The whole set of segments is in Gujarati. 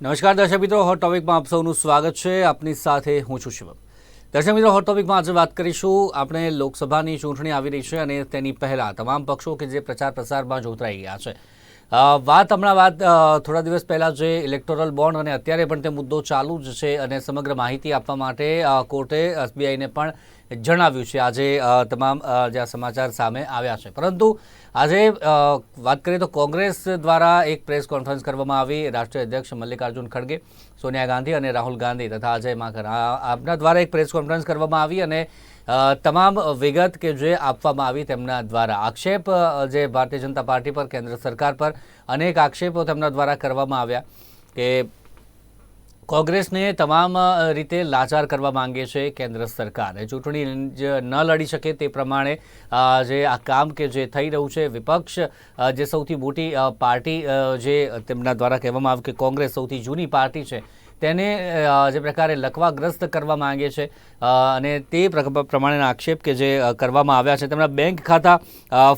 નમસ્કાર દર્શક મિત્રો હોટ ટોપિકમાં આપ સૌનું સ્વાગત છે. આપની સાથે હું છું શિવમ. દર્શક મિત્રો હોટ ટોપિકમાં આજે વાત કરીશું. આપણે લોકસભાની ચૂંટણી આવી રહી છે અને તેની પહેલાં તમામ પક્ષો કે જે પ્રચાર પ્રસારમાં જોતરાઈ ગયા છે. વાત હમણાં વાત થોડા દિવસ પહેલાં જે ઇલેક્ટોરલ બોન્ડ અને અત્યારે પણ તે મુદ્દો ચાલુ જ છે અને સમગ્ર માહિતી આપવા માટે કોર્ટે એસબીઆઈને પણ જણાવ્યું છે. આજે તમામ જે સમાચાર સામે આવ્યા છે. પરંતુ આજે વાત કરીએ તો કોંગ્રેસ દ્વારા એક પ્રેસ કોન્ફરન્સ કરવામાં આવી. રાષ્ટ્રીય અધ્યક્ષ મલ્લિકાર્જુન ખડગે, સોનિયા ગાંધી અને રાહુલ ગાંધી તથા અજય માકર આપના દ્વારા એક પ્રેસ કોન્ફરન્સ કરવામાં આવી અને તમામ વિગત કે જે આપવામાં આવી તેમના દ્વારા. આક્ષેપ જે ભારતીય જનતા પાર્ટી પર, કેન્દ્ર સરકાર પર અનેક આક્ષેપો તેમના દ્વારા કરવામાં આવ્યા કે કોંગ્રેસને તમામ રીતે લાચાર કરવા માંગે છે કેન્દ્ર સરકાર. ચૂંટણી ન લડી શકે તે પ્રમાણે જે આ કામ કે જે થઈ રહ્યું છે, વિપક્ષ જે સૌથી મોટી પાર્ટી જે તેમના દ્વારા કહેવામાં આવ્યું કે કોંગ્રેસ સૌથી જૂની પાર્ટી છે, તેને જે પ્રકારે લખવાગ્રસ્ત કરવા માંગે છે અને તે પ્ર- પ્રમાણેના આક્ષેપ કે જે કરવામાં આવ્યા છે. તેમના બેંક ખાતા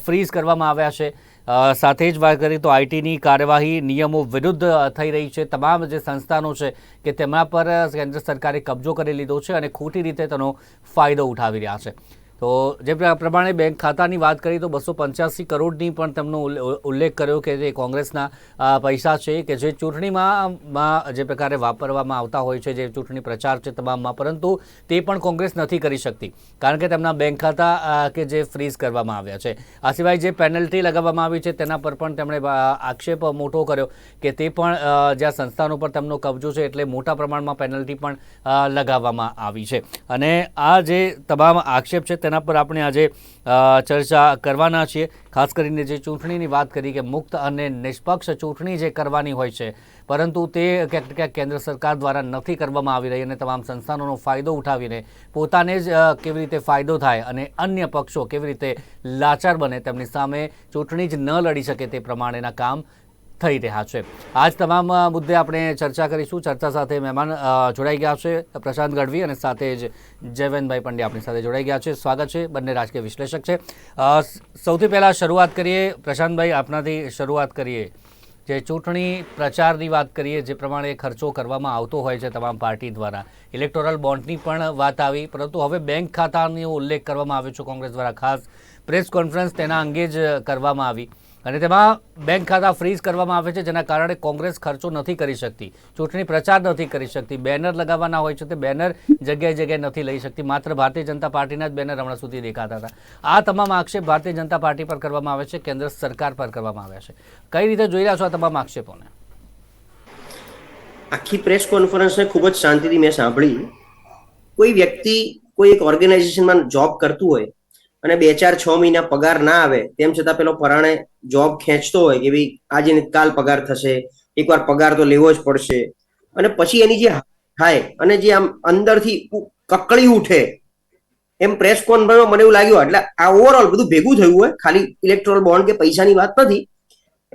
ફ્રીઝ કરવામાં આવ્યા છે. સાથે જ વાત કરીએ તો આઈટીની કાર્યવાહી નિયમો વિરુદ્ધ થઈ રહી છે. તમામ જે સંસ્થાનો છે કે તેમના પર કેન્દ્ર સરકારે કબજો કરી લીધો છે અને ખોટી રીતે તેનો ફાયદો ઉઠાવી રહ્યા છે. તો જે પ્રમાણે બેંક ખાતાની વાત કરીએ તો બસો પંચ્યાસી કરોડની પણ તેમનો ઉલ્લેખ કર્યો કે જે કોંગ્રેસના પૈસા છે કે જે ચૂંટણીમાં જે પ્રકારે વાપરવામાં આવતા હોય છે, જે ચૂંટણી પ્રચાર છે તમામમાં, પરંતુ તે પણ કોંગ્રેસ નથી કરી શકતી. કારણ કે તેમના બેંક ખાતા કે જે ફ્રીઝ કરવામાં આવ્યા છે. આ સિવાય જે પેનલ્ટી લગાવવામાં આવી છે તેના પર પણ તેમણે આક્ષેપ મોટો કર્યો કે તે પણ જ્યાં સંસ્થાનો પર તેમનો કબજો છે એટલે મોટા પ્રમાણમાં પેનલ્ટી પણ લગાવવામાં આવી છે. અને આ જે તમામ આક્ષેપ છે તેના પર આપણે આજે ચર્ચા કરવાના છીએ. ખાસ કરીને જે ચૂંટણીની વાત કરી કે મુક્ત અને નિષ્પક્ષ ચૂંટણી જે કરવાની હોય છે, પરંતુ તે ક્યાંક ક્યાંક કેન્દ્ર સરકાર દ્વારા નથી કરવામાં આવી રહી અને તમામ સંસ્થાનોનો ફાયદો ઉઠાવીને પોતાને જ કેવી રીતે ફાયદો થાય અને અન્ય પક્ષો કેવી રીતે લાચાર બને તેમની સામે ચૂંટણી જ ન લડી શકે તે પ્રમાણેના કામ થઈ રહ્યા છે. આજ તમામ મુદ્દે આપણે ચર્ચા કરીશું. ચર્ચા સાથે મહેમાન જોડાઈ ગયા છે. પ્રશાંત ગઢવી અને સાથે જ જયવંતભાઈ પંડ્યા આપણી સાથે જોડાઈ ગયા છે. સ્વાગત છે. બંને રાજકીય વિશ્લેષક છે. સૌથી પહેલાં શરૂઆત કરીએ. પ્રશાંતભાઈ, આપનાથી શરૂઆત કરીએ. જે ચૂંટણી પ્રચારની વાત કરીએ, જે પ્રમાણે ખર્ચો કરવામાં આવતો હોય છે તમામ પાર્ટી દ્વારા. ઇલેક્ટોરલ બોન્ડની પણ વાત આવી. પરંતુ હવે બેંક ખાતાનો ઉલ્લેખ કરવામાં આવ્યો છે કોંગ્રેસ દ્વારા. ખાસ પ્રેસ કોન્ફરન્સ તેના અંગે જ કરવામાં આવી. અને તેમાં બેંક ખાતા ફ્રીઝ કરવામાં આવે છે, જેના કારણે કોંગ્રેસ ખર્ચો નથી કરી શકતી, ચૂંટણી પ્રચાર નથી કરી શકતી, બેનર લગાવવાના હોય છે તે બેનર જગ્યાએ જગ્યાએ નથી લઈ શકતી. માત્ર ભારતીય જનતા પાર્ટીના જ બેનર હમણાં સુધી દેખાતા હતા. આ તમામ આક્ષેપ ભારતીય જનતા પાર્ટી પર કરવામાં આવે છે, કેન્દ્ર સરકાર પર કરવામાં આવ્યા છે. કઈ રીતે જોઈ રહ્યા છો આ તમામ આક્ષેપોને? આખી પ્રેસ કોન્ફરન્સને ખૂબ જ શાંતિથી મેં સાંભળી. કોઈ વ્યક્તિ કોઈ એક ઓર્ગેનાઇઝેશનમાં જોબ કરતું હોય અને બે ચાર છ મહિના પગાર ના આવે, તેમ છતાં પેલો પરાણે જોબ ખેંચતો હોય કે ભાઈ આજે કાલ પગાર થશે, એકવાર પગાર તો લેવો જ પડશે. અને પછી એની જે થાય અને જે આમ અંદરથી કકળી ઉઠે, એમ પ્રેસ કોન્ફરન્સમાં મને એવું લાગ્યું, એટલે આ ઓવરઓલ બધું ભેગું થયું હોય, ખાલી ઇલેક્ટ્રોલ બોન્ડ કે પૈસાની વાત નથી,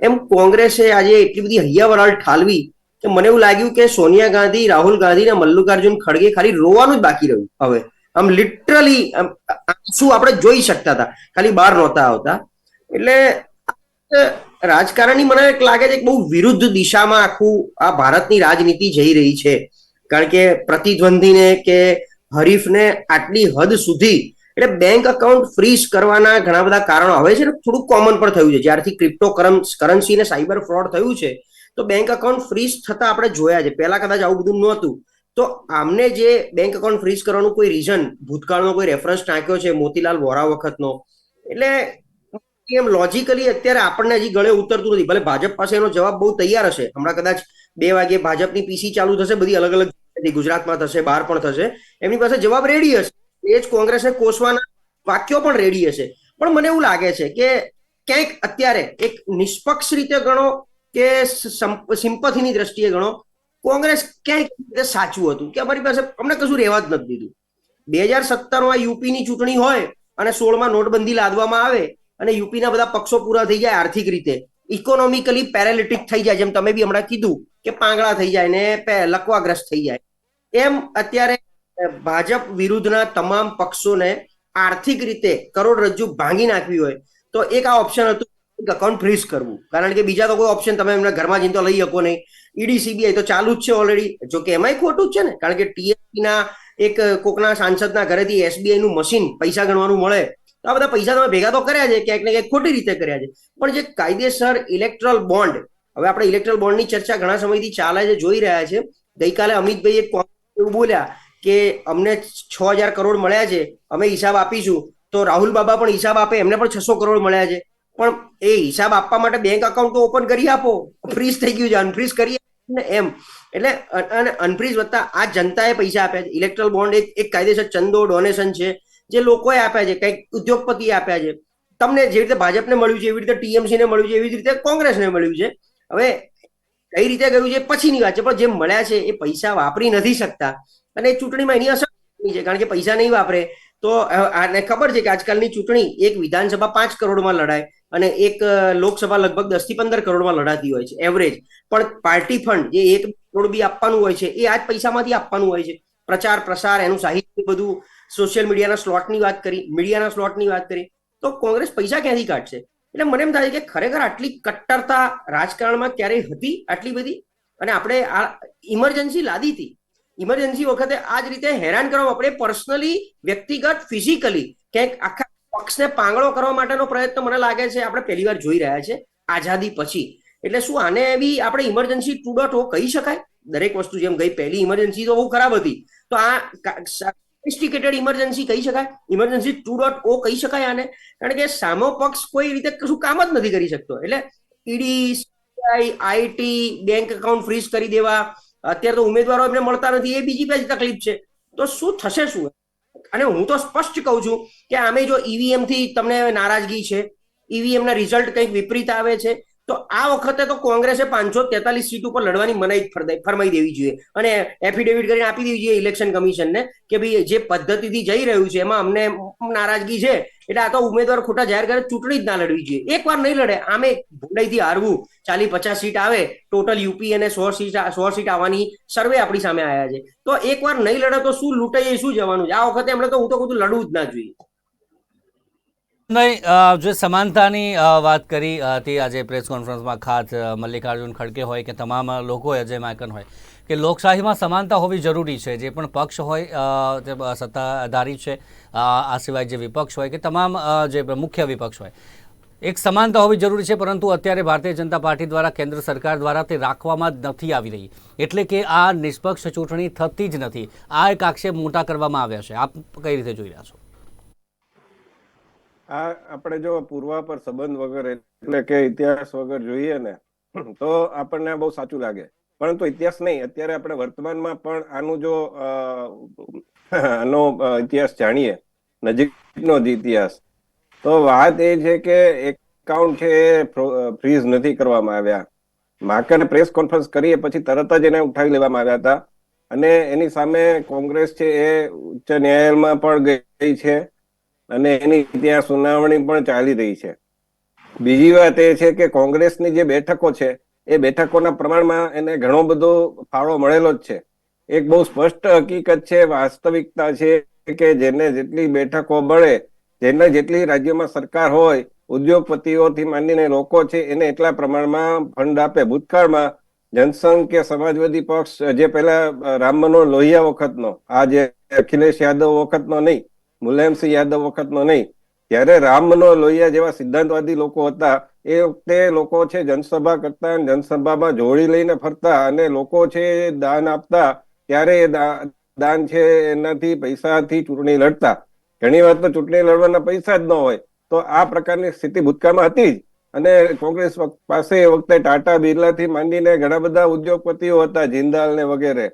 એમ કોંગ્રેસે આજે એટલી બધી હૈયાવરાળ ઠાલવી કે મને એવું લાગ્યું કે સોનિયા ગાંધી, રાહુલ ગાંધી અને મલ્લિકાર્જુન ખડગે ખાલી રોવાનું જ બાકી રહ્યું હવે. આમ લિટરલી શું આપણે જોઈ શકતા હતા. ખાલી બહાર નહોતા આવતા. એટલે રાજકારણની મને એક લાગે છે કે બહુ વિરુદ્ધ દિશામાં આખું આ ભારતની રાજનીતિ જઈ રહી છે. કારણ કે પ્રતિદ્વંદીને કે હરીફને આટલી હદ સુધી એટલે બેંક અકાઉન્ટ ફ્રીઝ કરવાના ઘણા બધા કારણો હવે છે ને થોડુંક કોમન પણ થયું છે. જ્યારથી ક્રિપ્ટો કરન્સી ને સાયબર ફ્રોડ થયું છે, તો બેંક અકાઉન્ટ ફ્રીઝ થતા આપણે જોયા છે. પહેલા કદાચ આવું બધું નહોતું. તો આમને જે બેંક અકાઉન્ટ ફ્રીઝ કરવાનું કોઈ રીઝન ભૂતકાળનો કોઈ રેફરન્સ ટાંક્યો છે, મોતીલાલ વોરા વખતનો? એટલે એમ લોજિકલી અત્યારે આપણને હજી ગળે ઉતરતું નથી. ભલે ભાજપ પાસે એનો જવાબ બહુ તૈયાર હશે. હમણાં કદાચ બે વાગે ભાજપની પીસી ચાલુ થશે, બધી અલગ અલગ ગુજરાતમાં થશે, બહાર પણ થશે. એમની પાસે જવાબ રેડી હશે. એ જ કોંગ્રેસને કોસવાના વાક્યો પણ રેડી હશે. પણ મને એવું લાગે છે કે ક્યાંક અત્યારે એક નિષ્પક્ષ રીતે ગણો કે સિમ્પથીની દ્રષ્ટિએ ગણો કોંગ્રેસ ક્યાંક સાચું હતું? કે અમારી પાસે અમને કશું રહેવા જ નથી દીધું. બે હજાર સત્તરમાં યુપીની ચૂંટણી હોય અને સોળમાં નોટબંધી લાદવામાં આવે અને યુપીના બધા પક્ષો પૂરા થઈ જાય આર્થિક રીતે ઇકોનોમિકલી પેરાલિટિક થઈ જાય, જેમ તમે બી હમણાં કીધું કે પાંગળા થઈ જાય ને લકવાગ્રસ્ત થઈ જાય. એમ અત્યારે ભાજપ વિરુદ્ધના તમામ પક્ષોને આર્થિક રીતે કરોડરજ્જુ ભાંગી નાખવી હોય તો એક આ ઓપ્શન હતું અકાઉન્ટ ફ્રીઝ કરવું. કારણ કે બીજા તો કોઈ ઓપ્શન તમે એમના ઘરમાં જઈને તો લઈ શકો નહીં. ઈડી સીબીઆઈ તો ચાલુ જ છે ઓલરેડી જો કે એમાંય ખોટું જ છે ને. કારણ કે ટીએસપી ના એક કોકના સાંસદના ઘરેથી એસબીઆઈ નું મશીન પૈસા ગણવાનું મળે, તો આ બધા પૈસા તમે ભેગા તો કર્યા છે, ક્યાંક ને ક્યાંક ખોટી રીતે કર્યા છે. પણ જે કાયદેસર ઇલેક્ટ્રલ બોન્ડ હવે આપણે ઇલેક્ટ્રલ બોન્ડની ચર્ચા ઘણા સમયથી ચાલે છે, જોઈ રહ્યા છે. ગઈકાલે અમિતભાઈ એક એવું બોલ્યા કે અમને છ હજાર કરોડ મળ્યા છે, અમે હિસાબ આપીશું. તો રાહુલ બાબા પણ હિસાબ આપે, એમને પણ છસો કરોડ મળ્યા છે. પણ એ હિસાબ આપવા માટે બેંક અકાઉન્ટ તો ઓપન કરી આપો. ફ્રીઝ થઈ ગયું છે અનફ્રીઝ કરી ને એમ. એટલે અને અનફ્રીઝ વત્તા આ જનતાએ પૈસા આપ્યા છે. ઇલેક્ટ્રલ બોન્ડ એક એક કાયદેસર ચંદો ડોનેશન છે, જે લોકોએ આપ્યા છે, કંઈક ઉદ્યોગપતિ આપ્યા છે. તમને જેવી રીતે ભાજપને મળ્યું છે, એવી રીતે ટીએમસી ને મળ્યું છે, એવી રીતે કોંગ્રેસને મળ્યું છે. હવે કઈ રીતે ગયું છે, પછીની વાત છે, પણ જે મળ્યા છે, એ પૈસા વાપરી નથી શકતા. અને એ ચૂંટણીમાં એની અસર છે, કારણ કે પૈસા નહીં વાપરે. તો આને ખબર છે કે આજકાલની ચૂંટણી એક વિધાનસભા પાંચ કરોડમાં લડાય. અને એક લોકસભા લગભગ દસથી પંદર કરોડમાં લડાતી હોય છે એવરેજ પણ પાર્ટી ફંડ જે એક કરોડ બી આપવાનું હોય છે, એ આ જ પૈસામાંથી આપવાનું હોય છે. પ્રચાર, પ્રસાર, એનું સાહિત્ય બધું સોશિયલ મીડિયાના સ્લોટની વાત કરી મીડિયાના સ્લોટની વાત કરી, તો કોંગ્રેસ પૈસા ક્યાંથી કાઢશે? એટલે મને એમ થાય કે ખરેખર આટલી કટ્ટરતા રાજકારણમાં ક્યારેય હતી આટલી બધી? અને આપણે આ ઇમરજન્સી લાદી હતી. ઇમરજન્સી વખતે આ જ રીતે હેરાન કરવા આપણે પર્સનલી વ્યક્તિગત ફિઝિકલી ક્યાંક આખા પક્ષને પાંગળો કરવા માટેનો પ્રયત્ન મને લાગે છે, આપણે પહેલી વાર જોઈ રહ્યા છે, આઝાદી પછી. એટલે શું આને એવી આપણે ઇમરજન્સી ટુ ડોટ ઓ કહી શકાય? દરેક વસ્તુ જેમ ગઈ, પહેલી ઇમરજન્સી તો બહુ ખરાબ હતી. તો આ સોફિસ્ટિકેટેડ ઇમરજન્સી કહી શકાય? ઇમરજન્સી ટુ ડોટ ઓ કહી શકાય આને? કારણ કે સામો પક્ષ કોઈ રીતે કશું કામ જ નથી કરી શકતો. એટલે ED CBI IT bank account freeze કરી દેવા. અત્યારે તો ઉમેદવારો એમને મળતા નથી, એ બીજી બધી તકલીફ છે? તો શું થશે શું? અને હું તો સ્પષ્ટ કહું છું કે આમે જો ઈવીએમથી તમને નારાજગી છે ઈવીએમ ના રિઝલ્ટ કંઈક વિપરીત આવે છે તો આ વખતે તો કોંગ્રેસે પાંચસો તેતાલીસ સીટ ઉપર લડવાની મનાઈ ફરમાઈ દેવી જોઈએ. અને એફિડેવિટ કરીને આપી દેવી જોઈએ ઇલેક્શન કમિશનને કે ભાઈ જે પદ્ધતિથી જઈ રહ્યું છે, એમાં અમને નારાજગી છે, એટલે આ તો ઉમેદવાર ખોટા જાહેર કરે, ચૂંટણી જ ના લડવી જોઈએ. એક વાર નહીં લડે, આમે ભૂંડાઈથી હારવું ચાલી પચાસ સીટ આવે, ટોટલ યુપી અને સો સીટ સો સીટ આવવાની સર્વે આપણી સામે આવ્યા છે. તો એક વાર નહીં લડે તો શું લૂંટાઈએ, શું જવાનું છે? આ વખતે એમણે તો હું તો કહું લડવું જ ના જોઈએ. જે સમાનતાની વાત કરી તે આજે પ્રેસ કોન્ફરન્સમાં ખાસ મલ્લિકાર્જુન ખડગે હોય કે તમામ લોકો અજય માકન હોય, કે લોકશાહીમાં સમાનતા હોવી જરૂરી છે. જે પણ પક્ષ હોય જે સત્તાધારી છે આ સિવાય જે વિપક્ષ હોય કે તમામ જે મુખ્ય વિપક્ષ હોય, એક સમાનતા હોવી જરૂરી છે, પરંતુ અત્યારે ભારતીય જનતા પાર્ટી દ્વારા, કેન્દ્ર સરકાર દ્વારા તે રાખવામાં જ નથી આવી રહી. એટલે કે આ નિષ્પક્ષ ચૂંટણી થતી જ નથી. આ એક આક્ષેપ મોટા કરવામાં આવ્યા છે. આપ કઈ રીતે જોઈ રહ્યા છો? આ આપણે જો પૂર્વાપર સંબંધ વગર, એટલે કે ઇતિહાસ વગર જોઈએ ને, તો આપણને બહુ સાચું લાગે. પરંતુ ઇતિહાસ નહીં, અત્યારે આપણે વર્તમાનમાં પણ આનું જો આનો ઇતિહાસ જાણીએ, નજીકનો જ ઇતિહાસ, તો વાત એ છે કે એકાઉન્ટ છે એ ફ્રીઝ નથી કરવામાં આવ્યા. માકરે પ્રેસ કોન્ફરન્સ કરીએ પછી તરત જ એને ઉઠાવી લેવામાં આવ્યા હતા. અને એની સામે કોંગ્રેસ છે એ ઉચ્ચ ન્યાયાલયમાં પણ ગઈ છે. અને એની ત્યાં સુનાવણી પણ ચાલી રહી છે. બીજી વાત એ છે કે કોંગ્રેસની જે બેઠકો છે, એ બેઠકોના પ્રમાણમાં એને ઘણો બધો ફાળો મળેલો જ છે. એક બહુ સ્પષ્ટ હકીકત છે, વાસ્તવિકતા છે કે જેને જેટલી બેઠકો મળે, જેને જેટલી રાજ્યમાં સરકાર હોય, ઉદ્યોગપતિઓથી માંડીને લોકો છે, એને એટલા પ્રમાણમાં ફંડ આપે. ભૂતકાળમાં જનસંઘ કે સમાજવાદી પક્ષ જે પહેલા રામ મનોહર લોહિયા વખતનો, આ જે અખિલેશ યાદવ વખતનો નહીં મુલાયમસિંહ યાદવ વખતનો નહીં. ત્યારે રામ મનોહર લોહિયા જેવા સિદ્ધાંતવાદી લોકો હતા, એ વખતે લોકો છે જનસભા કરતા જનસભામાં જોડી લઈને ફરતા અને લોકો છે દાન આપતા, ત્યારે એ દાન છે એનાથી પૈસાથી ચૂંટણી લડતા. ઘણી વાર તો ચૂંટણી લડવાના પૈસા જ ન હોય. તો આ પ્રકારની સ્થિતિ ભૂતકાળમાં હતી જ. અને કોંગ્રેસ પાસે એ વખતે ટાટા બિરલાથી માંડીને ઘણા બધા ઉદ્યોગપતિઓ હતા, જિંદાલ ને વગેરે.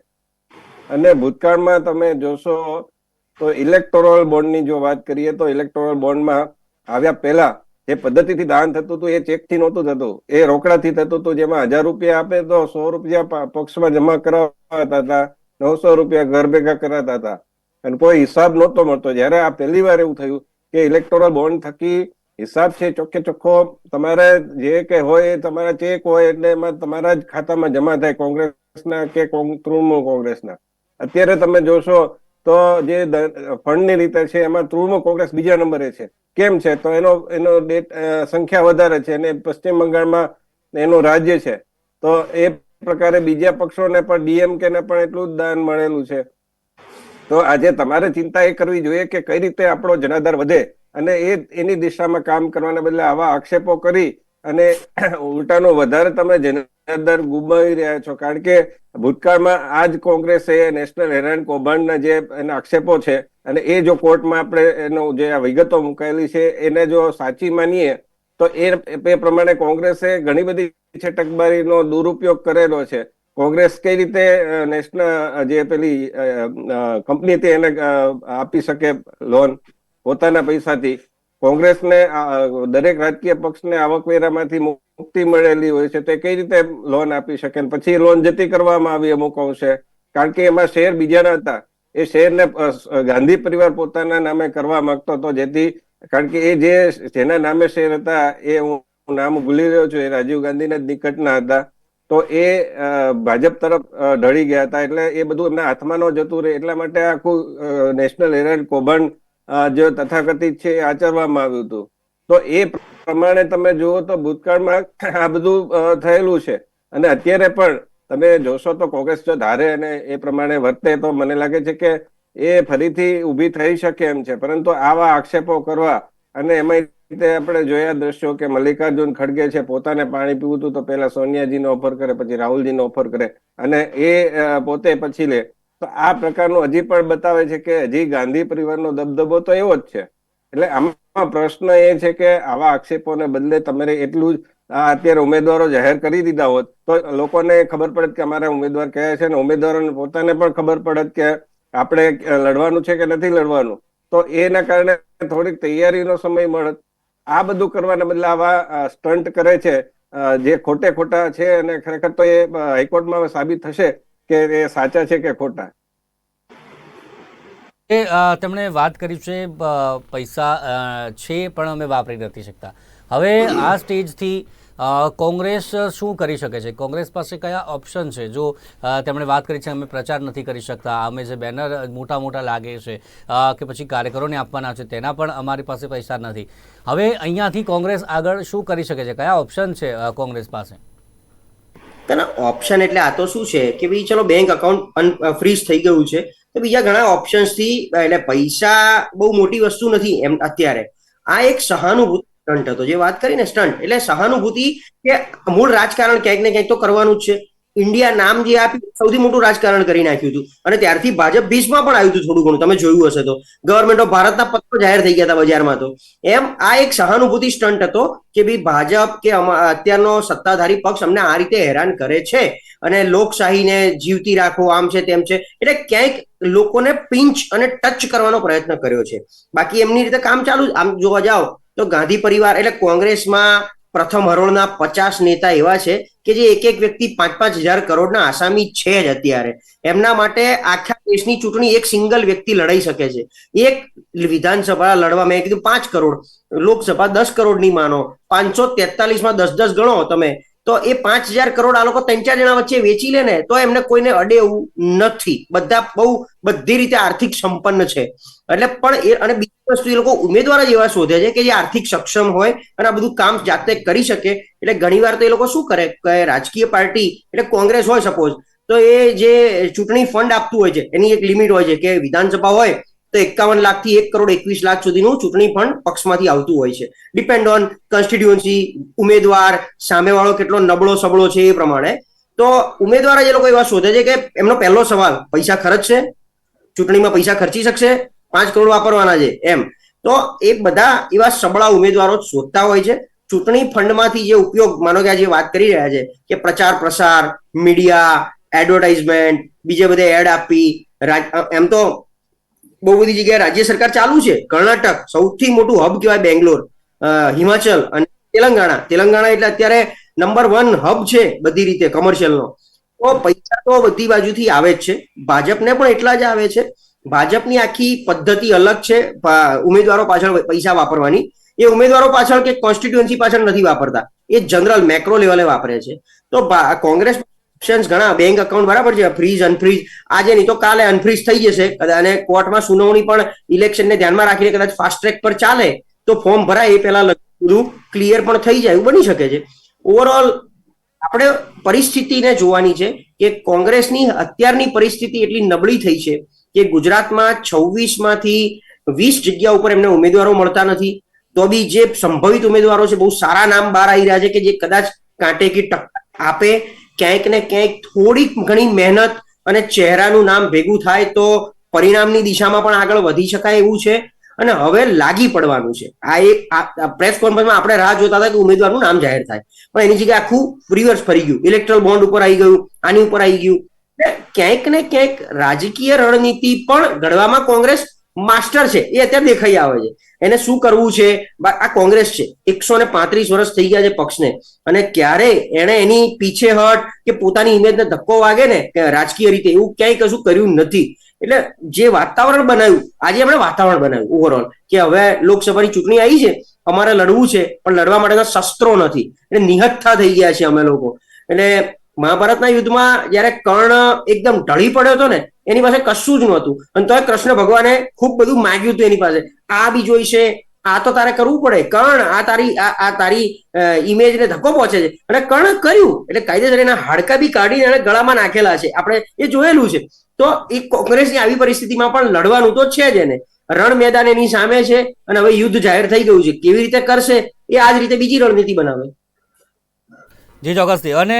અને ભૂતકાળમાં તમે જોશો તો ઇલેક્ટોરલ બોન્ડની જો વાત કરીએ તો ઇલેક્ટોરલ બોન્ડમાં આવ્યા પહેલા જે પદ્ધતિથી દાન થતું હતું, એ ચેકથી નહોતું થતું. એ રોકડાથી થતું હતું, જેમાં હજાર રૂપિયા આપે તો સો રૂપિયા પક્ષમાં જમા કરાવતા હતા, નવસો રૂપિયા ઘર ભેગા કરાતા હતા. અને કોઈ હિસાબ નહોતો મળતો. જ્યારે આ પહેલી વાર એવું થયું કે ઇલેક્ટોરલ બોન્ડ થકી હિસાબ છે, ચોખ્ખે ચોખ્ખો તમારે જે કે હોય એ તમારા ચેક હોય, એટલે એમાં તમારા જ ખાતામાં જમા થાય, કોંગ્રેસના કે તૃણમૂલ કોંગ્રેસના. અત્યારે તમે જોશો તો જે ફંડની રીતે છે, એમાં તૃણમૂલ કોંગ્રેસ બીજા નંબરે છે. કેમ છે? તો એનો એનો ડેટ સંખ્યા વધારે છે અને પશ્ચિમ બંગાળમાં એનું રાજ્ય છે. તો એ પ્રકારે બીજા પક્ષોને પણ ડીએમકે ને પણ એટલું જ દાન મળેલું છે. તો આજે તમારે ચિંતા એ કરવી જોઈએ કે કઈ રીતે આપણો જનાધાર વધે અને એ, એની દિશામાં કામ કરવાને બદલે આવા આક્ષેપો કરી અને ઉલટાનો વધારે તમે જનાધાર ગુમાવી રહ્યા છો, કારણ કે ભૂતકાળમાં આ જ કોંગ્રેસે નેશનલ હેરાન કૌભાંડના જે એના આક્ષેપો છે અને એ જો કોર્ટમાં આપણે એનો જે વિગતો મુકાયેલી છે, એને જો સાચી માનીએ, તો એ પ્રમાણે કોંગ્રેસે ઘણી બધી છટકબારીનો દુરુપયોગ કરેલો છે. કોંગ્રેસ કઈ રીતે નેશનલ જે પેલી કંપની હતી એને આપી શકે લોન પોતાના પૈસાથી કોંગ્રેસને દરેક રાજકીય પક્ષને આવકવેરામાંથી મુક્તિ મળેલી હોય છે, તે કઈ રીતે લોન આપી શકે? પછી લોન જતી કરવામાં આવી અમુક અંશે. કારણ કે એમાં શેર બીજાના હતા. એ શેરને ગાંધી પરિવાર પોતાના નામે કરવા માંગતો હતો. જેથી, કારણ કે એ જે, જેના નામે શેર હતા, એ હું નામ ભૂલી રહ્યો છું, એ રાજીવ ગાંધીના નિકટના હતા. તો એ ભાજપ તરફ ઢળી ગયા હતા. એટલે એ બધું એમના હાથમાં ન જતું રહે. એટલા માટે આખું નેશનલ હેરાલ્ડ કૌભાંડ જે તથાકથિત છે એ આચરવામાં આવ્યું હતું. તો એ પ્રમાણે તમે જુઓ તો ભૂતકાળમાં આ બધું થયેલું છે. અને અત્યારે પણ તમે જોશો તો કોંગ્રેસ જો ધારે અને એ પ્રમાણે વર્તે તો મને લાગે છે કે એ ફરીથી ઊભી થઈ શકે એમ છે. પરંતુ આવા આક્ષેપો કરવા અને એમાં રીતે આપણે જોયા દ્રશ્યો કે મલ્લિકાર્જુન ખડગે છે પોતાને પાણી પીવું હતું તો પહેલા સોનિયાજીને ઓફર કરે, પછી રાહુલજીને ઓફર કરે અને એ પોતે પછી લે તો આ પ્રકારનું હજી પણ બતાવે છે કે હજી ગાંધી પરિવારનો દબદબો તો એવો જ છે. એટલે આમાં પ્રશ્ન એ છે કે આવા આક્ષેપોને બદલે તમારે એટલું જ અત્યારે ઉમેદવારો જાહેર કરી દીધા હોત, તો લોકોને ખબર પડત કે અમારા ઉમેદવાર કયા છે ને ઉમેદવારોને પોતાને પણ ખબર પડત કે આપણે લડવાનું છે કે નથી લડવાનું. તો એના કારણે થોડીક તૈયારીનો સમય મળત. આ બધું કરવાના બદલે આવા સ્ટન્ટ કરે છે. જે ખોટે ખોટા છે અને ખરેખર તો એ હાઈકોર્ટમાં સાબિત થશે. કે એ સાચા છે કે ખોટા? એ તેમણે વાત કરી છે પૈસા છે, પણ અમે વાપરી નથી શકતા. હવે આ સ્ટેજથી કોંગ્રેસ શું કરી શકે છે? કોંગ્રેસ પાસે કયા ઓપ્શન છે? જો તેમણે વાત કરી છે, અમે પ્રચાર નથી કરી શકતા, અમે જે બેનર મોટા મોટા લાગે છે કે પછી કાર્યકરોને આપવાના છે, તેના પણ અમારી પાસે પૈસા નથી. હવે અહીંયાથી કોંગ્રેસ આગળ શું કરી શકે છે? કયા ઓપ્શન છે કોંગ્રેસ પાસે? તેના ઓપ્શન એટલે આ તો શું છે કે ભાઈ ચલો બેંક અકાઉન્ટ ફ્રીઝ થઈ ગયું છે. તો બીજા ઘણા ઓપ્શન્સથી એટલે પૈસા બહુ મોટી વસ્તુ નથી એમ અત્યારે. આ એક સહાનુભૂતિ સ્ટન્ટ હતો. જે વાત કરીને સ્ટન્ટ એટલે સહાનુભૂતિ કે મૂળ રાજકારણ ક્યાંક ને ક્યાંક તો કરવાનું જ છે. ઇન્ડિયા નામ જે આપ્યું સૌથી મોટું રાજકારણ કરી નાખ્યું હતું. અને ત્યારથી ભાજપ બીચમાં પણ આવ્યું હતું થોડું ઘણું. તમે જોયું હશે તો. ગવર્મેન્ટ ઓફ ભારતના પત્રો જાહેર થઈ ગયા હતા બજારમાં તો. એમ આ એક સહાનુભૂતિ સ્ટન્ટ હતો કે ભાઈ ભાજપ કે અત્યારનો સત્તાધારી પક્ષ અમને આ રીતે હેરાન કરે છે. અને લોકશાહીને જીવતી રાખો, આમ છે તેમ છે. એટલે ક્યાંક લોકોને પિંચ અને ટચ કરવાનો પ્રયત્ન કર્યો છે. બાકી એમની રીતે કામ ચાલુ. આમ જોવા જાઓ તો ગાંધી પરિવાર એટલે કોંગ્રેસમાં પ્રથમ હરોળના પચાસ નેતા એવા છે કે જે એક એક વ્યક્તિ પાંચ પાંચ હજાર કરોડના આસામી છે જ અત્યારે. એમના માટે આખા દેશની ચૂંટણી એક સિંગલ વ્યક્તિ લડાઈ શકે છે. એક વિધાનસભા લડવા મેં કીધું પાંચ કરોડ, લોકસભા દસ કરોડની માનો. પાંચસો તેતાલીસમાં દસ દસ ગણો તમે. તો એ પાંચ હજાર કરોડ આ લોકો ત્રણ ચાર જણા વચ્ચે વેચી લે ને, તો એમને કોઈને અડે એવું નથી. બધા બહુ બધી રીતે આર્થિક સંપન્ન છે. એટલે પણ એ, અને બીજી વસ્તુ, એ લોકો ઉમેદવાર જ એવા શોધે છે કે જે આર્થિક સક્ષમ હોય અને આ બધું કામ જાતે કરી શકે. એટલે ઘણીવાર તો એ લોકો શું કરે? કે રાજકીય પાર્ટી, એટલે કોંગ્રેસ હોય સપોઝ તો એ જે ચૂંટણી ફંડ આપતું હોય છે, એની એક લિમિટ હોય છે કે વિધાનસભા હોય તો એકાવન લાખથી એક કરોડ એકવીસ લાખ સુધીનું ચૂંટણી ફંડ પક્ષમાંથી આવતું હોય છે. ડિપેન્ડ ઓન કન્સ્ટિટ્યુઅન્સી ઉમેદવાર, સામેવાળો કેટલો નબળો સબળો છે એ પ્રમાણે. તો ઉમેદવાર જે લોકો એવા શોધે છે કે એમનો પહેલો સવાલ, પૈસા ખર્ચશે ચૂંટણીમાં પૈસા ખર્ચી શકશે? પાંચ કરોડ વાપરવાના છે, એમ. તો એ બધા એવા સબળા ઉમેદવારો શોધતા હોય છે. ચૂંટણી ફંડમાંથી જે ઉપયોગ, માનો કે આજે વાત કરી રહ્યા છે, કે પ્રચાર પ્રસાર, મીડિયા એડવર્ટાઇઝમેન્ટ બીજે બધે એડ આપી એમ તો બહુ બધી જગ્યાએ રાજ્ય સરકાર ચાલુ છે. કર્ણાટક સૌથી મોટું હબ કહેવાય બેંગ્લોર હિમાચલ અને તેલંગાણા. તેલંગાણા એટલે અત્યારે નંબર વન હબ છે બધી રીતે કમર્શિયલનો તો પૈસા તો બધી બાજુથી આવે જ છે. ભાજપને પણ એટલા જ આવે છે. ભાજપની આખી પદ્ધતિ અલગ છે ઉમેદવારો પાછળ પૈસા વાપરવાની. એ ઉમેદવારો પાછળ કે કોન્સ્ટિટ્યુઅન્સી પાછળ નથી વાપરતા. એ જનરલ મેક્રો લેવલે વાપરે છે. તો કોંગ્રેસ ઓપ્શન્સ ઘણા બેંક અકાઉન્ટ બરાબર છે ફ્રીઝ અનફ્રીઝ આજે નહીં તો કાલે અનફ્રીઝ થઈ જશે. અને કોર્ટમાં સુનાવણી પણ ઇલેક્શનને ધ્યાનમાં રાખીને કદાચ ફાસ્ટ ટ્રેક પર ચાલે, તો ફોર્મ ભરાય એ પહેલા બધું ક્લિયર પણ થઈ જાય, એવું બની શકે છે. ઓવરઓલ આપણે પરિસ્થિતિને જોવાની છે કે કોંગ્રેસની અત્યારની પરિસ્થિતિ એટલી નબળી થઈ છે કે ગુજરાતમાં છવ્વીસમાંથી વીસ જગ્યા ઉપર એમને ઉમેદવારો મળતા નથી. તો બી જે સંભવિત ઉમેદવારો છે, બહુ સારા નામ બહાર આવી રહ્યા છે કે જે કદાચ કાંટે કી ટક્કર આપે ક્યાંક ને ક્યાંક થોડીક ઘણી મહેનત અને ચહેરાનું નામ ભેગું થાય તો પરિણામની દિશામાં પણ આગળ વધી શકાય એવું છે. અને હવે લાગી પડવાનું છે. આ એક પ્રેસ કોન્ફરન્સમાં આપણે રાહ જોતા હતા કે ઉમેદવારનું નામ જાહેર થાય. પણ એની જગ્યાએ આખું રિવર્સ ફરી ગયું. ઇલેક્ટ્રલ બોન્ડ ઉપર આવી ગયું, આની ઉપર આવી ગયું. ક્યાંક ને ક્યાંક રાજકીય રણનીતિ પણ ઘડવામાં કોંગ્રેસ માસ્ટર છે, એ અત્યારે દેખાઈ આવે છે. એને શું કરવું છે? આ કોંગ્રેસ છે. એકસો ને પાંત્રીસ વર્ષ થઈ ગયા છે પક્ષને. અને ક્યારે એને એની પીછેહટ કે પોતાની ઇમેજને ધક્કો વાગે ને રાજકીય રીતે એવું ક્યાંય કશું કર્યું નથી. એટલે જે વાતાવરણ બનાવ્યું, આજે આપણે વાતાવરણ બનાવ્યું ઓવરઓલ કે હવે લોકસભાની ચૂંટણી આવી છે, અમારે લડવું છે, પણ લડવા માટેના શસ્ત્રો નથી. એટલે નિહત્થા થઈ ગયા છે અમે લોકો. એટલે મહાભારતના યુદ્ધમાં જ્યારે કર્ણ એકદમ ઢળી પડ્યો હતો ને એની પાસે કશું જ નહોતું. અને તો કૃષ્ણ ભગવાને ખૂબ બધું માંગ્યું હતું એની પાસે. આ બી જોઈશે, આ તો તારે કરવું પડે. કર્ણ આ તારી આ તારી ઇમેજને ધક્કો પહોંચે છે. અને કર્ણ કર્યું. એટલે કાયદેસર એના હાડકા બી કાઢીને એને ગળામાં નાખેલા છે. આપણે એ જોયેલું છે. તો એ કોંગ્રેસની આવી પરિસ્થિતિમાં પણ લડવાનું તો છે જ એને. રણ મેદાન એની સામે છે. અને હવે યુદ્ધ જાહેર થઈ ગયું છે. કેવી રીતે કરશે? એ આ જ રીતે બીજી રણનીતિ બનાવે. જી ચોક્કસથી. અને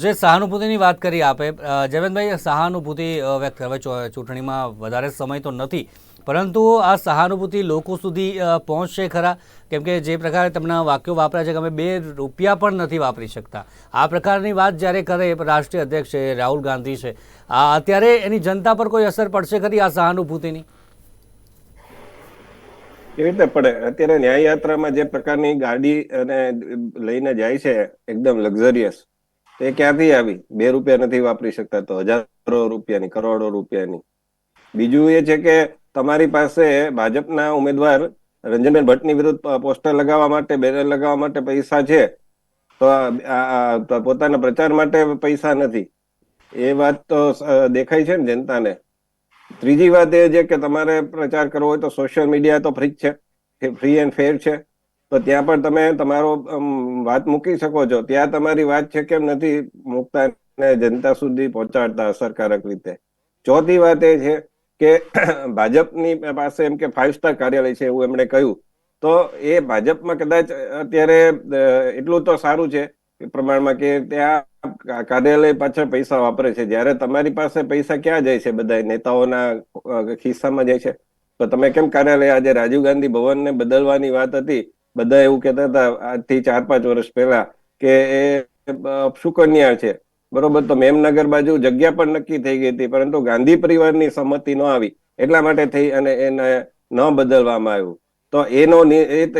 જે સહાનુભૂતિની વાત કરી આપે અ, જયવંતભાઈ સહાનુભૂતિ વ્યક્ત હવે ચૂંટણીમાં વધારે સમય તો નથી. પરંતુ આ સહાનુભૂતિ લોકો સુધી પહોંચશે ખરા? કેમ કે જે પ્રકારે તમને વાક્યો વાપર્યા છે કે અમે બે રૂપિયા પણ નથી વાપરી શકતા. આ પ્રકારની વાત જ્યારે કરે રાષ્ટ્રીય અધ્યક્ષ છે રાહુલ ગાંધી છે. આ અત્યારે એની જનતા પર કોઈ અસર પડશે ખરી આ સહાનુભૂતિની? કેવી રીતે? પડે અત્યારે ન્યાય યાત્રામાં જે પ્રકારની ગાડી અને લઈને જાય છે, એકદમ લક્ઝરિયસ તે ક્યાંથી આવી? બે રૂપિયા નથી વાપરી શકતા તો, હજારો રૂપિયાની, કરોડો રૂપિયાની. બીજું એ છે કે તમારી પાસે ભાજપના ઉમેદવાર રંજનબેન ભટ્ટની વિરુદ્ધ પોસ્ટર લગાવવા માટે, બેનર લગાવવા માટે પૈસા છે, તો પોતાના પ્રચાર માટે પૈસા નથી. એ વાત તો દેખાય છે ને જનતાને. ત્રીજી વાત એ છે કે તમારે પ્રચાર કરવો હોય તો સોશિયલ મીડિયા તો ફ્રી જ છે. ફ્રી એન્ડ ફેર છે. તો ત્યાં પણ તમે તમારો વાત મૂકી શકો છો. ત્યાં તમારી વાત છે કેમ નથી મૂકતા ને જનતા સુધી પહોંચાડતા અસરકારક રીતે. ચોથી વાત એ છે કે ભાજપની પાસે એમ કે ફાઇવ સ્ટાર કાર્યાલય છે એવું એમણે કહ્યું. તો એ ભાજપમાં કદાચ અત્યારે એટલું તો સારું છે એ પ્રમાણમાં કે ત્યાં કાર્યાલય પાછળ પૈસા વાપરે છે. જ્યારે તમારી પાસે પૈસા ક્યાં જાય છે? બધા નેતાઓના ખિસ્સામાં જાય છે. તો તમે કેમ કાર્યાલય આજે રાજીવ ગાંધી ભવનને બદલવાની વાત હતી. બધા એવું કહેતા હતા આજથી ચાર પાંચ વર્ષ પહેલા કે એ સુકન્યા છે. બરોબર? તો મેમનગર બાજુ જગ્યા પણ નક્કી થઈ ગઈ હતી. પરંતુ ગાંધી પરિવારની સંમતિ ન આવી. એટલા માટે થઈ અને એને ન બદલવામાં આવ્યું. તો એનો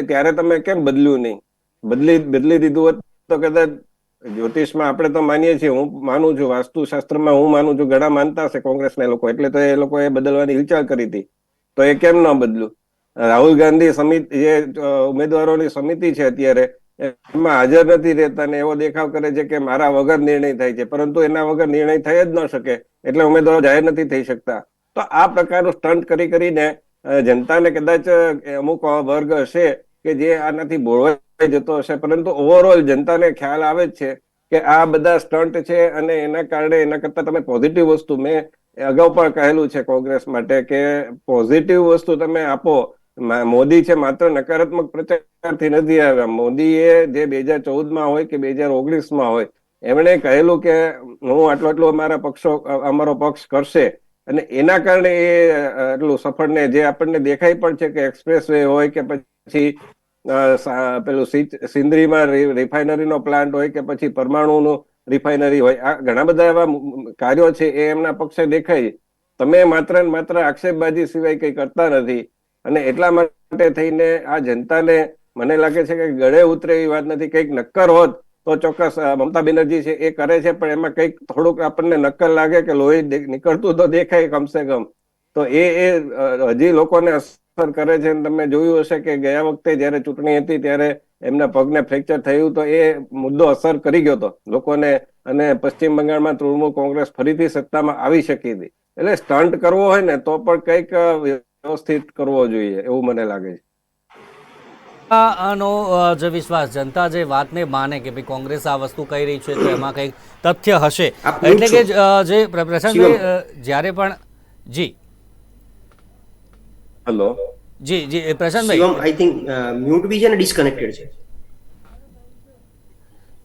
ત્યારે તમે કેમ બદલ્યું નહીં? બદલી બદલી દીધું હોત તો કદાચ જ્યોતિષમાં આપણે તો માનીએ છીએ, હું માનું છું, વાસ્તુશાસ્ત્રમાં હું માનું છું, ઘણા માનતા હશે કોંગ્રેસના લોકો, એટલે તો એ લોકોએ બદલવાની હિલચાલ કરી હતી. તો એ કેમ ન બદલ્યું? રાહુલ ગાંધી સમિતિ, જે ઉમેદવારોની સમિતિ છે અત્યારે, એમાં હાજર નથી રહેતા ને એવો દેખાવ કરે છે કે મારા વગર નિર્ણય થાય છે, પરંતુ એના વગર નિર્ણય થઈ જ ન શકે, એટલે ઉમેદવારો જાહેર નથી થઈ શકતા. તો આ પ્રકારનું સ્ટન્ટ કરી કરીને જનતાને કદાચ અમુક વર્ગ હશે કે જે આનાથી બોળવાઈ જતો હશે. પરંતુ ઓવરઓલ જનતાને ખ્યાલ આવે છે કે આ બધા સ્ટન્ટ છે અને એના કારણે એના કરતા તમે પોઝિટિવ વસ્તુ મેં અગાઉ પણ કહેલું છે કોંગ્રેસ માટે કે પોઝિટિવ વસ્તુ તમે આપો. મોદી છે માત્ર નકારાત્મક પ્રચારથી નથી આવ્યા. મોદીએ જે બે હજાર ચૌદમાં હોય કે બે હજાર ઓગણીસમાં હોય, એમણે કહેલું કે હું આટલો આટલો અમારા પક્ષો, અમારો પક્ષ કરશે. અને એના કારણે એ એટલું સફળ ને જે આપણને દેખાય પણ છે કે એક્સપ્રેસ વે હોય કે પછી પેલું સિંદરીમાં રિફાઇનરીનો પ્લાન્ટ હોય કે પછી પરમાણુનું રિફાઇનરી હોય, આ ઘણા બધા એવા કાર્યો છે એ એમના પક્ષે દેખાય. તમે માત્ર ને માત્ર આક્ષેપબાજી સિવાય કંઈ કરતા નથી. અને એટલા માટે થઈને આ જનતાને મને લાગે છે કે ગળે ઉતરે એવી વાત નથી. કંઈક નક્કર હોત તો ચોક્કસ મમતા બેનર્જી છે એ કરે છે, પણ એમાં કંઈક થોડુંક આપણને નક્કર લાગે કે લોહી નીકળતું તો દેખાય કમસે કમ તો એ એ હજી લોકોને અસર કરે છે તમે જોયું હશે કે ગયા વખતે જયારે ચૂંટણી હતી ત્યારે એમના પગને ફ્રેક્ચર થયું તો એ મુદ્દો અસર કરી ગયો હતો લોકોને અને પશ્ચિમ બંગાળમાં તૃણમૂલ કોંગ્રેસ ફરીથી સત્તામાં આવી શકી હતી. એટલે સ્ટન્ટ કરવો હોય ને તો પણ કંઈક વ્યવસ્થિત કરવો જોઈએ એવું મને લાગે છે. આ- આનો જે વિશ્વાસ જનતા જે વાતને માને કે ભાઈ કોંગ્રેસ આ વસ્તુ કહી રહી છે તો એમાં કંઈક તથ્ય હશે. એટલે કે જે પ્ર- પ્રશાંતભાઈ જ્યારે પણ જી. હલો જી જી Prashantbhai. Shivam I think mute બી છે ને ડિસ્કનેક્ટેડ છે.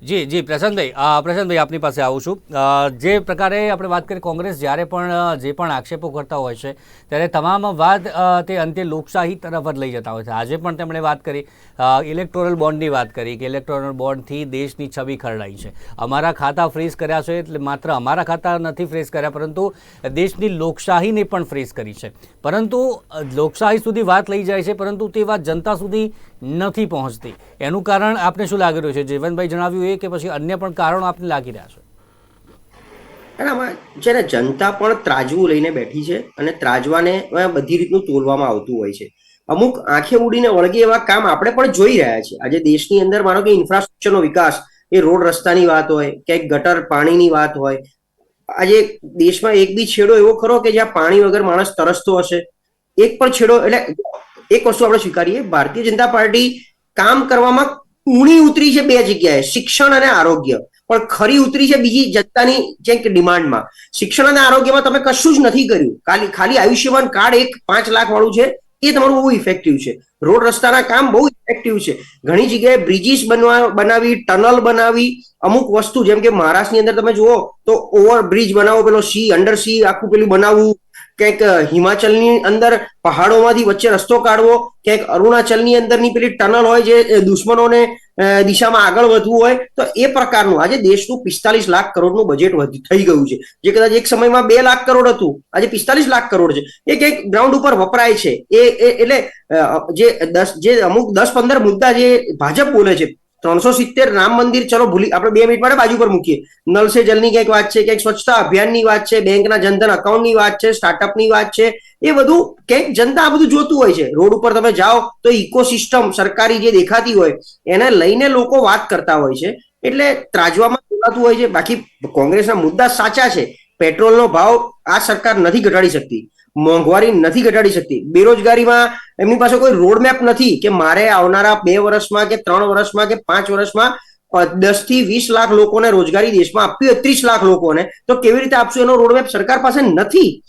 જી જી, પ્રશાંતભાઈ પ્રશાંતભાઈ, આપની પાસે આવું છું. જે પ્રકારે આપણે વાત કરીએ, કોંગ્રેસ જ્યારે પણ જે પણ આક્ષેપો કરતા હોય છે, ત્યારે તમામ વાત તે અંતે લોકશાહી તરફ જ લઈ જતા હોય છે. આજે પણ તેમણે વાત કરી ઇલેક્ટોરલ બોન્ડની વાત કરી, કે ઇલેક્ટોરલ બોન્ડથી દેશની છબી ખરડાઈ છે. અમારા ખાતા ફ્રીઝ કર્યા છે, એટલે માત્ર અમારા ખાતા નથી ફ્રીઝ કર્યા, પરંતુ દેશની લોકશાહીને પણ ફ્રીઝ કરી છે. પરંતુ લોકશાહી સુધી વાત લઈ જાય છે, પરંતુ તે વાત જનતા સુધી નથી પહોંચતી. એનું કારણ આપને શું લાગી રહ્યું છે? જીવનભાઈ જણાવ્યું એ કે પછી અન્ય પણ કારણો આપને લાગી રહ્યા છે. આમાં ને જનતા પણ ત્રાજવું લઈને બેઠી છે અને ત્રાજવાને બધી રીતનું તોલવામાં આવતું હોય છે. અમુક આંખે ઉડીને વળગે એવા કામ આપણે પણ જોઈ રહ્યા છીએ. આજે દેશની અંદર માનો કે ઇન્ફ્રાસ્ટ્રક્ચરનો વિકાસ, એ રોડ રસ્તાની વાત હોય, ક્યાંક ગટર પાણીની વાત હોય, આજે દેશમાં એક બી છેડો એવો ખરો કે જ્યાં પાણી વગર માણસ તરસતો હશે? એક પણ છેડો એટલે એક વસ્તુ આપણે સ્વીકારીએ, ભારતીય જનતા પાર્ટી કામ કરવામાં ઊણી ઉતરી છે બે જગ્યાએ, શિક્ષણ અને આરોગ્ય. પણ ખરી ઉતરી છે બીજી જનતાની જે ડિમાન્ડમાં. શિક્ષણ અને આરોગ્યમાં તમે કશું જ નથી કર્યું. ખાલી ખાલી આયુષ્યમાન કાર્ડ એક પાંચ લાખ વાળું છે, એ તમારું બહુ ઇફેક્ટિવ છે. રોડ રસ્તાના કામ બહુ ઇફેક્ટિવ છે. ઘણી જગ્યાએ બ્રિજીસ બનવા, બનાવી ટનલ બનાવી, અમુક વસ્તુ, જેમ કે મહારાષ્ટ્રની અંદર તમે જુઓ, તો ઓવર બ્રિજ બનાવો, પેલો સી અંડર સી આખું પેલું બનાવવું ક્યાંક હિમાચલની અંદર પહાડોમાંથી વચ્ચે રસ્તો કાઢવો, ક્યાંક અરુણાચલની અંદરની પેલી ટનલ હોય જે દુશ્મનોને દિશામાં આગળ વધવું હોય, તો એ પ્રકારનું આજે દેશનું પિસ્તાલીસ લાખ કરોડનું બજેટ થઈ ગયું છે. જે કદાચ એક સમયમાં બે લાખ કરોડ હતું, આજે પિસ્તાલીસ લાખ કરોડ છે. એ ક્યાંક ગ્રાઉન્ડ ઉપર વપરાય છે. એ- એટલે જે દસ, જે અમુક દસ પંદર મુદ્દા જે ભાજપ બોલે છે ત્રણસો સિત્તેર રામ મંદિર, ચલો ભૂલી, આપણે બે મિનિટ માટે બાજુ પર મૂકીએ. નલ જલની કંઈક વાત છે ક્યાંક સ્વચ્છતા અભિયાનની વાત છે, બેંકના જનધન અકાઉન્ટની વાત છે સ્ટાર્ટઅપની વાત છે, એ બધું ક્યાંક જનતા આ બધું જોતું હોય છે. રોડ ઉપર તમે જાઓ તો ઇકોસિસ્ટમ સરકારી જે દેખાતી હોય, એને લઈને લોકો વાત કરતા હોય છે. એટલે ત્રાજવામાં બોલાતું હોય છે. બાકી કોંગ્રેસના મુદ્દા સાચા છે. પેટ્રોલનો ભાવ આ સરકાર નથી ઘટાડી શકતી. મોંઘવારી નથી ઘટાડી શકતી. બેરોજગારીમાં એમની પાસે કોઈ રોડમેપ નથી કે મારે આવનારા બે વર્ષમાં કે ત્રણ વર્ષમાં કે પાંચ વર્ષમાં દસથી વીસ લાખ લોકોને રોજગારી દેશમાં આપવી હોય, ત્રીસ લાખ લોકોને, તો કેવી રીતે આપશું એનો રોડમેપ સરકાર પાસે નથી?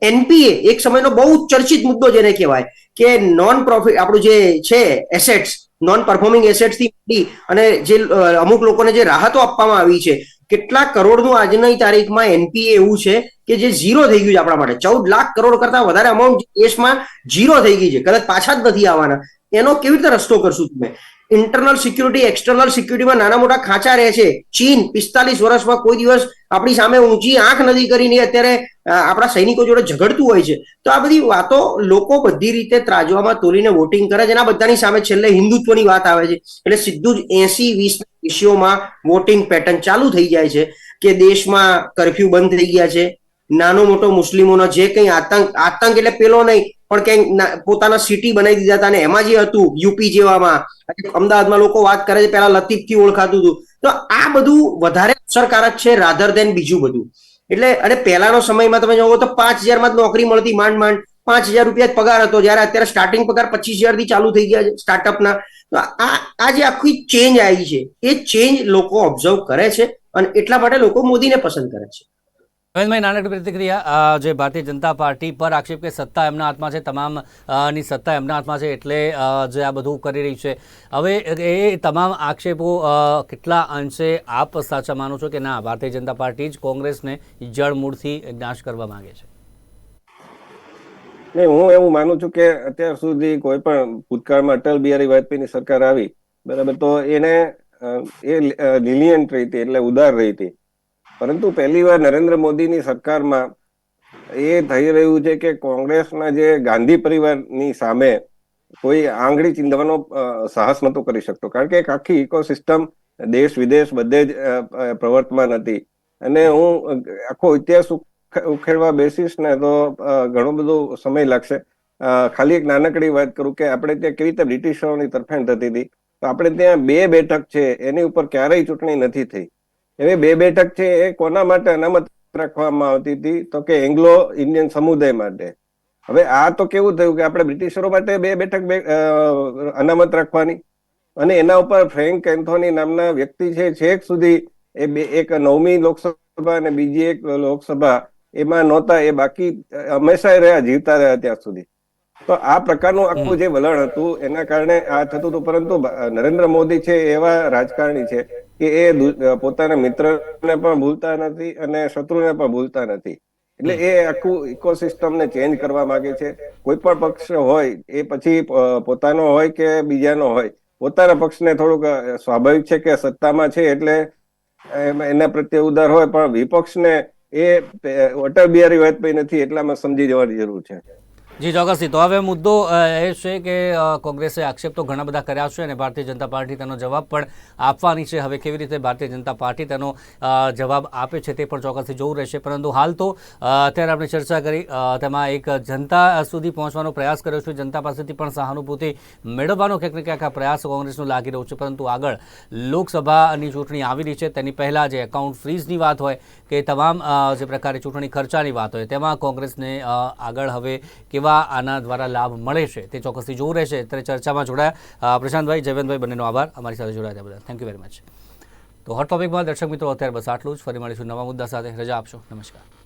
એનપીએ એક સમયનો બહુ ચર્ચિત મુદ્દો જેને કહેવાય કે નોન પ્રોફિટ આપણું જે છે એસેટ્સ નોન પરફોર્મિંગ એસેટ્સથી અને જે અમુક લોકોને જે રાહતો આપવામાં આવી છે કેટલા કરોડનું આજની તારીખમાં એનપીએ એવું છે કે જે ઝીરો થઈ ગયું છે આપણા માટે. ચૌદ લાખ કરોડ કરતા વધારે અમાઉન્ટ દેશમાં ઝીરો થઈ ગઈ છે. કદાચ પાછા જ નથી આવવાના. એનો કેવી રીતે રસ્તો કરશું તમે? ઇન્ટરનલ સિક્યુરિટી એક્સટર્નલ સિક્યુરિટીમાં નાના મોટા ખાંચા રહે છે. ચીન પિસ્તાલીસ વર્ષમાં કોઈ દિવસ આપણી સામે ઊંચી આંખ નથી કરીને અત્યારે આપણા સૈનિકો જોડે ઝઘડતું હોય છે. તો આ બધી વાતો લોકો બધી રીતે ત્રાજવામાં તોલીને વોટિંગ કરે છે અને આ બધાની સામે છેલ્લે હિન્દુત્વની વાત આવે છે. એટલે સીધું જ એસી વીસ રેશિયોમાં વોટિંગ પેટર્ન ચાલુ થઈ જાય છે કે દેશમાં કર્ફ્યુ બંધ થઈ ગયા છે. નાનો મોટો મુસ્લિમોનો જે કંઈ આતંક આતંક એટલે પેલો નહીં, પણ કંઈક પોતાના સિટી બનાવી દીધા હતા અને એમાં જે હતું યુપી જેવામાં અમદાવાદમાં લોકો વાત કરે છે પેલા લતીફથી ઓળખાતું હતું. તો આ બધું વધારે અસરકારક છે રાધર દેન બીજું બધું. એટલે, અને પહેલાનો સમયમાં તમે જોવો તો પાંચ હજારમાં જ નોકરી મળતી માંડ માંડ. પાંચ હજાર રૂપિયા પગાર હતો. જ્યારે અત્યારે સ્ટાર્ટિંગ પગાર પચીસ હજારથી ચાલુ થઈ ગયા છે સ્ટાર્ટઅપના તો આ જે આખી ચેન્જ આવી છે, એ ચેન્જ લોકો ઓબ્ઝર્વ કરે છે અને એટલા માટે લોકો મોદીને પસંદ કરે છે. રવિન્દ્રભાઈ નાનકડી પ્રતિક્રિયા જે ભારતીય જનતા પાર્ટી પર આક્ષેપ કે સત્તા એમના હાથમાં છે, તમામની સત્તા એમના હાથમાં છે એટલે જે આ બધું કરી રહી છે. હવે એ તમામ આક્ષેપો કેટલા અંશે આપ સાચા માનો છો કે ના, ભારતીય જનતા પાર્ટી જ કોંગ્રેસને જળમૂળથી નાશ કરવા માંગે છે? નહીં, હું એવું માનું છું કે અત્યાર સુધી કોઈ પણ ભૂતકાળમાં અટલ બિહારી વાજપેયીની સરકાર આવી, બરાબર, તો એને એ લિલિયન્ટ રહી હતી, એટલે ઉદાર રહી હતી. પરંતુ પહેલી વાર નરેન્દ્ર મોદીની સરકારમાં એ થઈ રહ્યું છે કે કોંગ્રેસના જે ગાંધી પરિવારની સામે કોઈ આંગળી ચીંધવાનો સાહસ નતો કરી શકતો. કારણ કે એક આખી ઇકોસિસ્ટમ દેશ વિદેશ બધે જ પ્રવર્તમાન હતી. અને હું આખો ઇતિહાસ ઉખેડવા બેસીશ ને તો ઘણો બધો સમય લાગશે. ખાલી એક નાનકડી વાત કરું કે આપણે ત્યાં કેવી રીતે બ્રિટિશરોની તરફેણ થતી હતી? તો આપણે ત્યાં બે બેઠક છે, એની ઉપર ક્યારેય ચૂંટણી નથી થઈ. એવી બે બેઠક છે, એ કોના માટે અનામત રાખવામાં આવતી હતી? તો કે એંગ્લો ઇન્ડિયન સમુદાય માટે. હવે આ તો કેવું થયું કે આપણે બ્રિટિશરો માટે બે બેઠક અનામત રાખવાની. અને એના ઉપર ફ્રેન્ક એન્થોની નામના વ્યક્તિ છે, છેક સુધી એ બે, એક નવમી લોકસભા અને બીજી એક લોકસભા એમાં નહોતા એ બાકી હંમેશા રહ્યા જીવતા રહ્યા ત્યાં સુધી. તો આ પ્રકારનું આખું જે વલણ હતું એના કારણે આ થતું હતું. પરંતુ નરેન્દ્ર મોદી છે એવા રાજકારણી છે કે એ પોતાના મિત્રને પણ ભૂલતા નથી અને શત્રુને પણ ભૂલતા નથી. એટલે એ આખું ઇકોસિસ્ટમને ચેન્જ કરવા માંગે છે. કોઈ પણ પક્ષ હોય એ પછી પોતાનો હોય કે બીજાનો હોય પોતાના પક્ષને થોડુંક સ્વાભાવિક છે કે સત્તામાં છે એટલે એના પ્રત્યે ઉદાર હોય પણ વિપક્ષને એ અટલ બિહારી વાજપેયી નથી એટલામાં સમજી જવાની જરૂર છે. જી, ચોક્કસથી. તો હવે મુદ્દો એ છે કે કોંગ્રેસે આક્ષેપ તો ઘણા બધા કર્યા છે અને ભારતીય જનતા પાર્ટી તેનો જવાબ પણ આપવાની છે. હવે કેવી રીતે ભારતીય જનતા પાર્ટી તેનો જવાબ આપે છે તે પણ ચોક્કસથી જોવું રહેશે. પરંતુ હાલ તો અત્યારે આપણે ચર્ચા કરી તેમાં એક જનતા સુધી પહોંચવાનો પ્રયાસ કર્યો છે. જનતા પાસેથી પણ સહાનુભૂતિ મેળવવાનો ક્યાંક ને ક્યાંક આ પ્રયાસ કોંગ્રેસનો લાગી રહ્યો છે. પરંતુ આગળ લોકસભાની ચૂંટણી આવી રહી છે. તેની પહેલાં જે એકાઉન્ટ ફ્રીઝની વાત હોય કે તમામ જે પ્રકારે ચૂંટણી ખર્ચાની વાત હોય તેમાં કોંગ્રેસને આગળ હવે કેવા આના દ્વારા લાભ મળે છે તે ચોક્કસથી જોવું રહેશે. અત્યારે ચર્ચામાં જોડાયા પ્રશાંતભાઈ, જયવંતભાઈ બંનેનો આભાર. અમારી સાથે જોડાયા બધા થેન્ક યુ વેરી મચ તો હોટ ટોપિકમાં દર્શક મિત્રો, અત્યારે બસ આટલું જ. ફરી મળીશું નવા મુદ્દા સાથે. રજા આપશો. નમસ્કાર.